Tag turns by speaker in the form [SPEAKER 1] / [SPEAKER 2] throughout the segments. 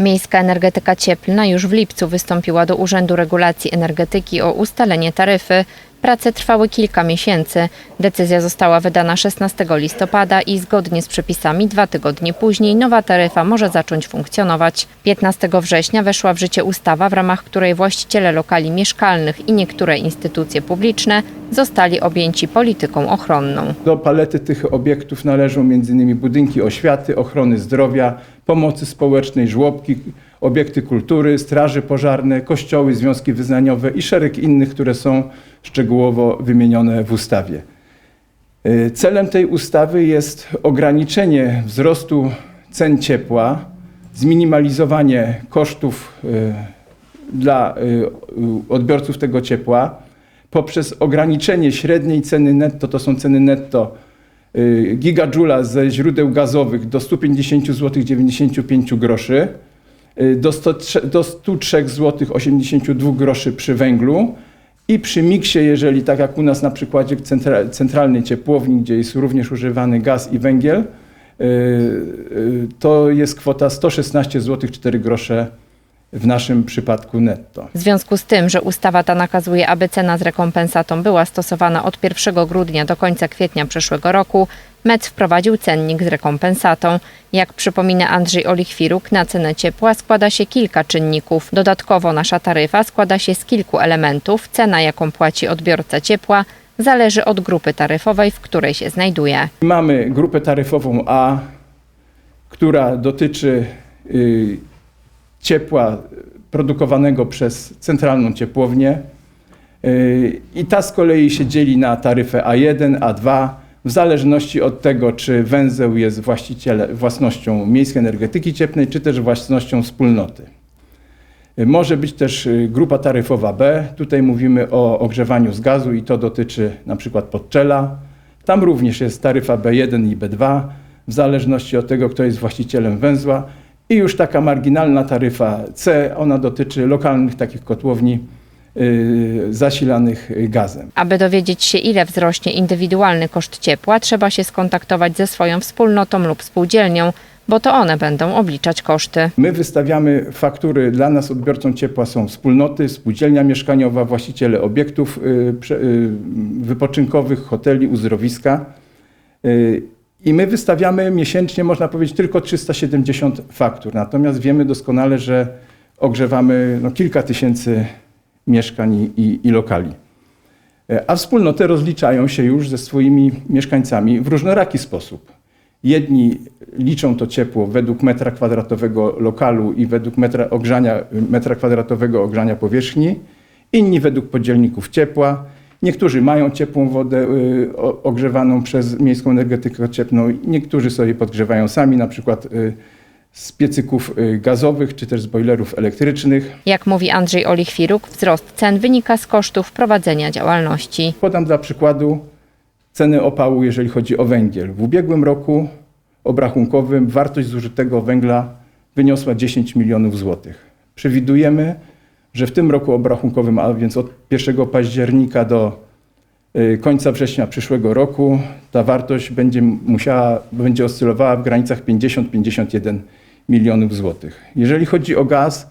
[SPEAKER 1] Miejska Energetyka Cieplna już w lipcu wystąpiła do Urzędu Regulacji Energetyki o ustalenie taryfy. Prace trwały kilka miesięcy. Decyzja została wydana 16 listopada i zgodnie z przepisami dwa tygodnie później nowa taryfa może zacząć funkcjonować. 15 września weszła w życie ustawa, w ramach której właściciele lokali mieszkalnych i niektóre instytucje publiczne zostali objęci polityką ochronną.
[SPEAKER 2] Do palety tych obiektów należą m.in. budynki oświaty, ochrony zdrowia, pomocy społecznej, żłobki, obiekty kultury, straży pożarne, kościoły, związki wyznaniowe i szereg innych, które są szczegółowo wymienione w ustawie. Y, Celem tej ustawy jest ograniczenie wzrostu cen ciepła, zminimalizowanie kosztów y, dla y, odbiorców tego ciepła poprzez ograniczenie średniej ceny netto, to są ceny netto y, gigadżula ze źródeł gazowych do 150 zł 95 groszy, y, do, 103, do 103 zł 82 groszy przy węglu i przy miksie, jeżeli tak jak u nas na przykładzie centra, centralnej ciepłowni, gdzie jest również używany gaz i węgiel, y, to jest kwota 116 zł 4 grosze w naszym przypadku netto.
[SPEAKER 1] W związku z tym, że ustawa ta nakazuje, aby cena z rekompensatą była stosowana od 1 grudnia do końca kwietnia przyszłego roku, MEC wprowadził cennik z rekompensatą. Jak przypomina Andrzej Olichwiruk, na cenę ciepła składa się kilka czynników. Dodatkowo nasza taryfa składa się z kilku elementów. Cena, jaką płaci odbiorca ciepła, zależy od grupy taryfowej, w której się znajduje.
[SPEAKER 2] Mamy grupę taryfową A, która dotyczy y, ciepła produkowanego przez centralną ciepłownię. Y, I ta z kolei się dzieli na taryfę A1, A2, w zależności od tego, czy węzeł jest własnością miejskiej energetyki cieplnej, czy też własnością wspólnoty. Y, Może być też y, grupa taryfowa B. Tutaj mówimy o ogrzewaniu z gazu i to dotyczy na przykład podczela. Tam również jest taryfa B1 i B2, w zależności od tego, kto jest właścicielem węzła. I już taka marginalna taryfa C, ona dotyczy lokalnych takich kotłowni y, zasilanych gazem.
[SPEAKER 1] Aby dowiedzieć się, ile wzrośnie indywidualny koszt ciepła, trzeba się skontaktować ze swoją wspólnotą lub spółdzielnią, bo to one będą obliczać koszty.
[SPEAKER 2] My wystawiamy faktury dla nas odbiorcą ciepła są wspólnoty, spółdzielnia mieszkaniowa, właściciele obiektów y, y, wypoczynkowych, hoteli, uzdrowiska. I my wystawiamy miesięcznie, można powiedzieć, tylko 370 faktur. Natomiast wiemy doskonale, że ogrzewamy no, kilka tysięcy mieszkań i, i, i lokali. E, A wspólnoty rozliczają się już ze swoimi mieszkańcami w różnoraki sposób. Jedni liczą to ciepło według metra kwadratowego lokalu i według metra, ogrzania, metra kwadratowego ogrzania powierzchni, inni według podzielników ciepła. Niektórzy mają ciepłą wodę y, ogrzewaną przez miejską energetykę cieplną, niektórzy sobie podgrzewają sami, na przykład y, z piecyków y, gazowych czy też z bojlerów elektrycznych.
[SPEAKER 1] Jak mówi Andrzej Olichwiruk, wzrost cen wynika z kosztów prowadzenia działalności.
[SPEAKER 2] Podam dla przykładu ceny opału, jeżeli chodzi o węgiel. W ubiegłym roku obrachunkowym wartość zużytego węgla wyniosła 10 milionów złotych. Przewidujemy, że w tym roku obrachunkowym, a więc od 1 października do y, końca września przyszłego roku, ta wartość będzie musiała, będzie oscylowała w granicach 50-51 milionów złotych. Jeżeli chodzi o gaz,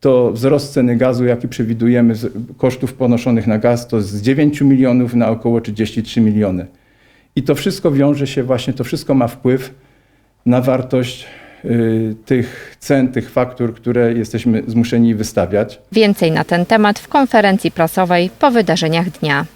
[SPEAKER 2] to wzrost ceny gazu, jaki przewidujemy kosztów ponoszonych na gaz, to z 9 milionów na około 33 miliony. I to wszystko wiąże się właśnie, to wszystko ma wpływ na wartość tych cen, tych faktur, które jesteśmy zmuszeni wystawiać.
[SPEAKER 1] Więcej na ten temat w konferencji prasowej po wydarzeniach dnia.